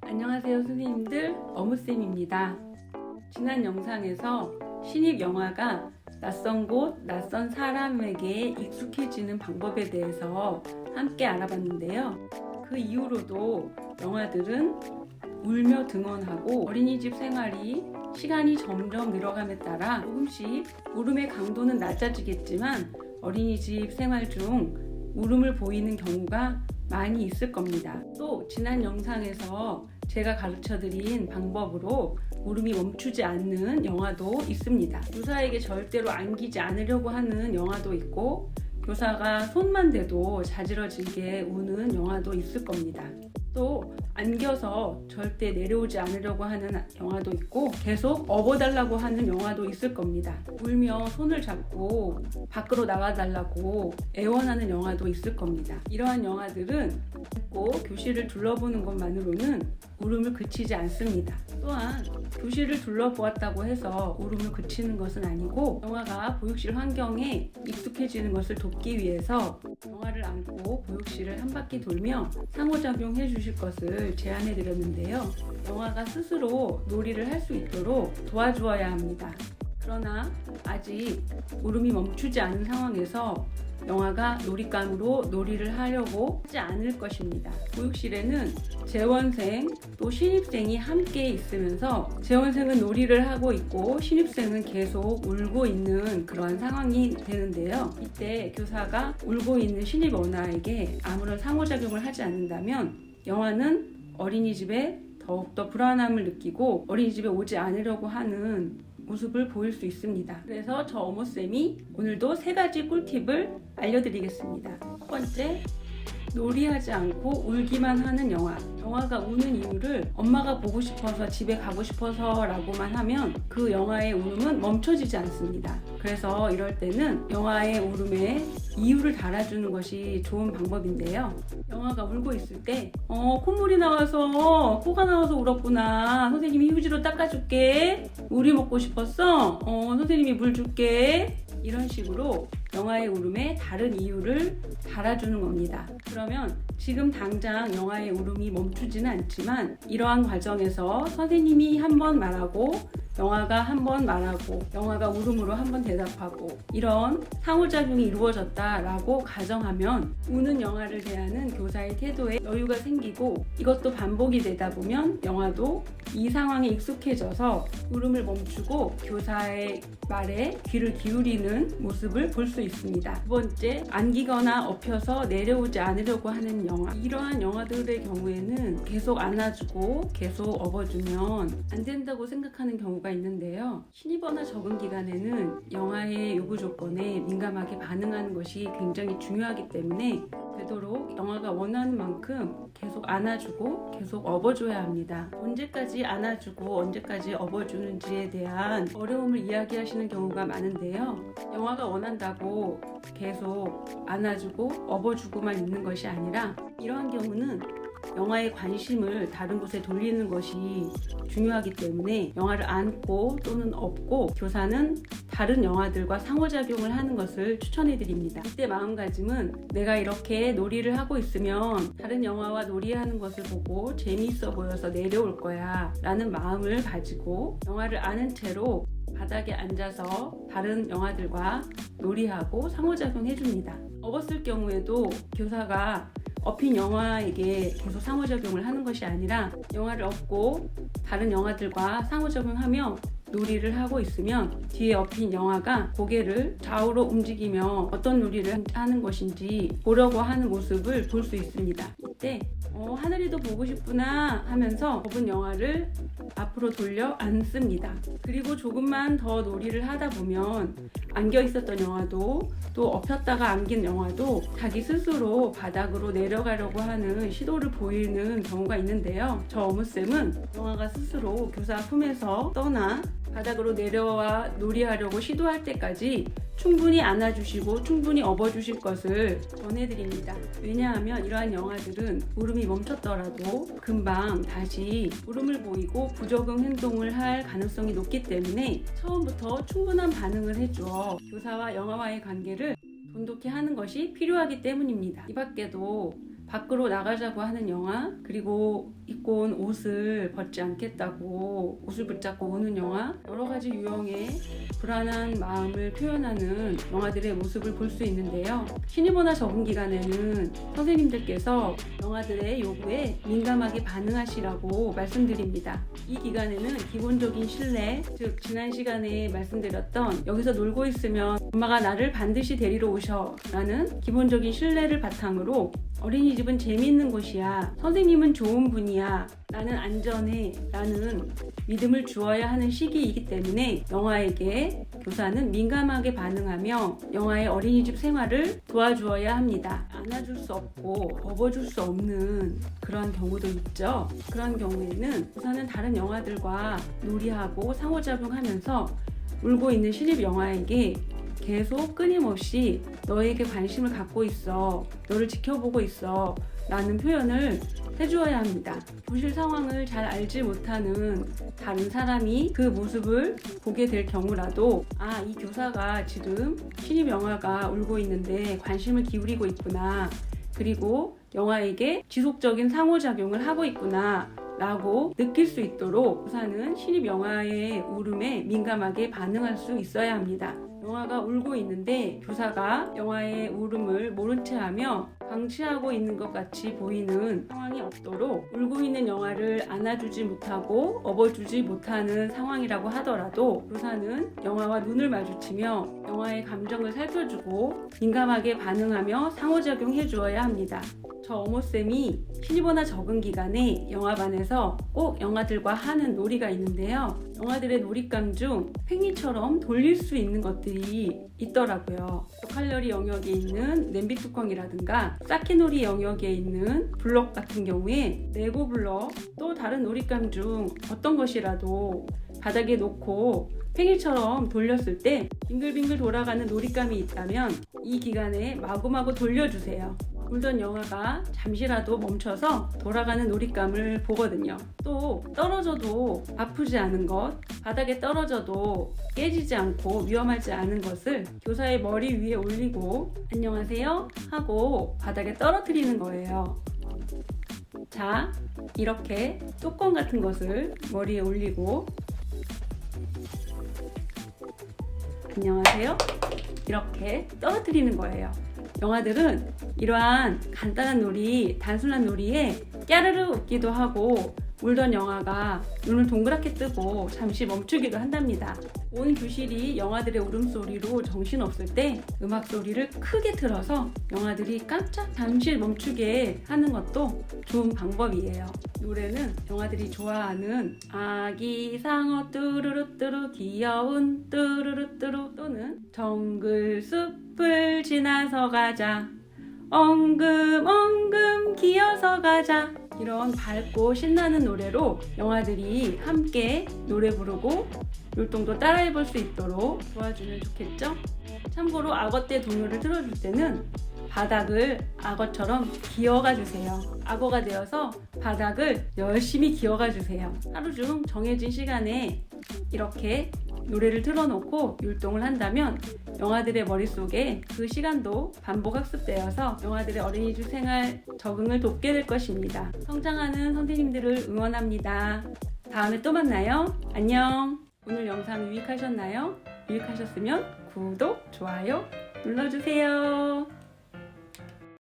안녕하세요 선생님들 어무쌤입니다. 지난 영상에서 신입 영화가 낯선 곳, 낯선 사람에게 익숙해지는 방법에 대해서 함께 알아봤는데요. 그 이후로도 영화들은 울며 등원하고 어린이집 생활이 시간이 점점 늘어감에 따라 조금씩 울음의 강도는 낮아지겠지만 어린이집 생활 중 울음을 보이는 경우가 많이 있을 겁니다. 또 지난 영상에서 제가 가르쳐 드린 방법으로 울음이 멈추지 않는 영화도 있습니다. 교사에게 절대로 안기지 않으려고 하는 영화도 있고 교사가 손만 대도 자지러지게 우는 영화도 있을 겁니다. 또 안겨서 절대 내려오지 않으려고 하는 영화도 있고 계속 업어달라고 하는 영화도 있을 겁니다. 울며 손을 잡고 밖으로 나가달라고 애원하는 영화도 있을 겁니다. 이러한 영화들은 꼭 교실을 둘러보는 것만으로는 울음을 그치지 않습니다. 또한 교실을 둘러보았다고 해서 울음을 그치는 것은 아니고 영화가 보육실 환경에 익숙해지는 것을 돕기 위해서 영화를 안고 보육실을 한 바퀴 돌며 상호작용해 주실 것을 제안해 드렸는데요. 영화가 스스로 놀이를 할 수 있도록 도와주어야 합니다. 그러나 아직 울음이 멈추지 않은 상황에서 영화가 놀잇감으로 놀이를 하려고 하지 않을 것입니다. 보육실에는 재원생 또 신입생이 함께 있으면서 재원생은 놀이를 하고 있고 신입생은 계속 울고 있는 그러한 상황이 되는데요. 이때 교사가 울고 있는 신입 언아에게 아무런 상호작용을 하지 않는다면 영화는 어린이집에 더욱더 불안함을 느끼고 어린이집에 오지 않으려고 하는 모습을 보일 수 있습니다. 그래서 저 어머쌤이 오늘도 세 가지 꿀팁을 알려드리겠습니다. 첫 번째, 놀이하지 않고 울기만 하는 영화. 영화가 우는 이유를 엄마가 보고 싶어서 집에 가고 싶어서라고만 하면 그 영화의 울음은 멈춰지지 않습니다. 그래서 이럴 때는 영화의 울음에 이유를 달아주는 것이 좋은 방법인데요. 영화가 울고 있을 때, 어, 콧물이 나와서, 코가 나와서 울었구나. 선생님이 휴지로 닦아줄게. 우리 먹고 싶었어? 어, 선생님이 물 줄게. 이런 식으로 영화의 울음에 다른 이유를 달아주는 겁니다. 그러면 지금 당장 영화의 울음이 멈추지는 않지만 이러한 과정에서 선생님이 한 번 말하고 영화가 한 번 말하고 영화가 울음으로 한 번 대답하고 이런 상호작용이 이루어졌다라고 가정하면 우는 영화를 대하는 교사의 태도에 여유가 생기고 이것도 반복이 되다 보면 영화도 이 상황에 익숙해져서 울음을 멈추고 교사의 말에 귀를 기울이는 모습을 볼 수 있습니다. 두 번째, 안기거나 엎혀서 내려오지 않으려고 하는 영화. 이러한 영화들의 경우에는 계속 안아주고 계속 업어주면 안 된다고 생각하는 경우가 있는데요. 신입어나 적응 기간에는 영화의 요구 조건에 민감하게 반응하는 것이 굉장히 중요하기 때문에 되도록 영화가 원하는 만큼 계속 안아주고 계속 업어줘야 합니다. 언제까지 안아주고 언제까지 업어주는지에 대한 어려움을 이야기하시는 경우가 많은데요. 영화가 원한다고 계속 안아주고 업어주고만 있는 것이 아니라 이러한 경우는 영화의 관심을 다른 곳에 돌리는 것이 중요하기 때문에 영화를 안고 또는 업고 교사는 다른 영화들과 상호작용을 하는 것을 추천해 드립니다. 이때 마음가짐은 내가 이렇게 놀이를 하고 있으면 다른 영화와 놀이하는 것을 보고 재미있어 보여서 내려올 거야 라는 마음을 가지고 영화를 아는 채로 바닥에 앉아서 다른 영화들과 놀이하고 상호작용 해 줍니다. 업었을 경우에도 교사가 업힌 영화에게 계속 상호작용을 하는 것이 아니라 영화를 업고 다른 영화들과 상호작용하며 놀이를 하고 있으면 뒤에 업힌 영화가 고개를 좌우로 움직이며 어떤 놀이를 하는 것인지 보려고 하는 모습을 볼 수 있습니다. 이때 어, 하늘이도 보고 싶구나 하면서 업은 영화를 앞으로 돌려 앉습니다. 그리고 조금만 더 놀이를 하다 보면 안겨 있었던 영화도 또 엎혔다가 안긴 영화도 자기 스스로 바닥으로 내려가려고 하는 시도를 보이는 경우가 있는데요. 저 어무쌤은 영화가 스스로 교사 품에서 떠나 바닥으로 내려와 놀이하려고 시도할 때까지 충분히 안아주시고 충분히 업어주실 것을 전해드립니다. 왜냐하면 이러한 영화들은 울음이 멈췄더라도 금방 다시 울음을 보이고 부적응 행동을 할 가능성이 높기 때문에 처음부터 충분한 반응을 해주어 교사와 영화와의 관계를 돈독히 하는 것이 필요하기 때문입니다. 이 밖에도 밖으로 나가자고 하는 영화, 그리고 입고 온 옷을 벗지 않겠다고 옷을 붙잡고 우는 영화, 여러 가지 유형의 불안한 마음을 표현하는 영화들의 모습을 볼 수 있는데요. 신입원화 적응 기간에는 선생님들께서 영화들의 요구에 민감하게 반응하시라고 말씀드립니다. 이 기간에는 기본적인 신뢰, 즉 지난 시간에 말씀드렸던 여기서 놀고 있으면 엄마가 나를 반드시 데리러 오셔 라는 기본적인 신뢰를 바탕으로 어린이집은 재미있는 곳이야. 선생님은 좋은 분이야. 나는 안전해. 라는 믿음을 주어야 하는 시기이기 때문에 영화에게 교사는 민감하게 반응하며 영화의 어린이집 생활을 도와주어야 합니다. 안아줄 수 없고 업어줄 수 없는 그런 경우도 있죠. 그런 경우에는 교사는 다른 영화들과 놀이하고 상호작용하면서 울고 있는 신입 영화에게 계속 끊임없이 너에게 관심을 갖고 있어. 너를 지켜보고 있어. 라는 표현을 해주어야 합니다. 교실 상황을 잘 알지 못하는 다른 사람이 그 모습을 보게 될 경우라도 아, 이 교사가 지금 신입 영화가 울고 있는데 관심을 기울이고 있구나. 그리고 영화에게 지속적인 상호작용을 하고 있구나. 라고 느낄 수 있도록 교사는 신입 영화의 울음에 민감하게 반응할 수 있어야 합니다. 영화가 울고 있는데 교사가 영화의 울음을 모른 채 하며 방치하고 있는 것 같이 보이는 상황이 없도록 울고 있는 영화를 안아주지 못하고 업어주지 못하는 상황이라고 하더라도 교사는 영화와 눈을 마주치며 영화의 감정을 살펴주고 민감하게 반응하며 상호작용해 주어야 합니다. 저 어머쌤이 신입원화 적응 기간에 영화반에서 꼭 영화들과 하는 놀이가 있는데요. 영화들의 놀잇감 중 팽이처럼 돌릴 수 있는 것들이 있더라고요. 칼로리 영역에 있는 냄비 뚜껑이라든가 사케놀이 영역에 있는 블럭 같은 경우에 레고 블럭 또 다른 놀잇감 중 어떤 것이라도 바닥에 놓고 팽이처럼 돌렸을 때 빙글빙글 돌아가는 놀잇감이 있다면 이 기간에 마구마구 돌려주세요. 울던 영화가 잠시라도 멈춰서 돌아가는 놀잇감을 보거든요. 또 떨어져도 아프지 않은 것, 바닥에 떨어져도 깨지지 않고 위험하지 않은 것을 교사의 머리 위에 올리고 안녕하세요 하고 바닥에 떨어뜨리는 거예요. 자, 이렇게 뚜껑 같은 것을 머리에 올리고 안녕하세요. 이렇게 떨어뜨리는 거예요. 영화들은 이러한 간단한 놀이, 단순한 놀이에 깨르르 웃기도 하고 울던 영화가 눈을 동그랗게 뜨고 잠시 멈추기도 한답니다. 온 교실이 영화들의 울음소리로 정신없을 때 음악 소리를 크게 틀어서 영화들이 깜짝 잠시 멈추게 하는 것도 좋은 방법이에요. 노래는 영화들이 좋아하는 아기 상어 뚜루루뚜루 귀여운 뚜루루뚜루 또는 정글 숲을 지나서 가자 엉금 엉금 기어서 가자 이런 밝고 신나는 노래로 영화들이 함께 노래 부르고 율동도 따라해 볼 수 있도록 도와주면 좋겠죠? 참고로 악어 때 동요를 틀어줄 때는 바닥을 악어처럼 기어가 주세요. 악어가 되어서 바닥을 열심히 기어가 주세요. 하루 중 정해진 시간에 이렇게 노래를 틀어놓고 율동을 한다면 영화들의 머릿속에 그 시간도 반복 학습되어서 영화들의 어린이집 생활 적응을 돕게 될 것입니다. 성장하는 선생님들을 응원합니다. 다음에 또 만나요. 안녕. 오늘 영상 유익하셨나요? 유익하셨으면 구독, 좋아요 눌러주세요.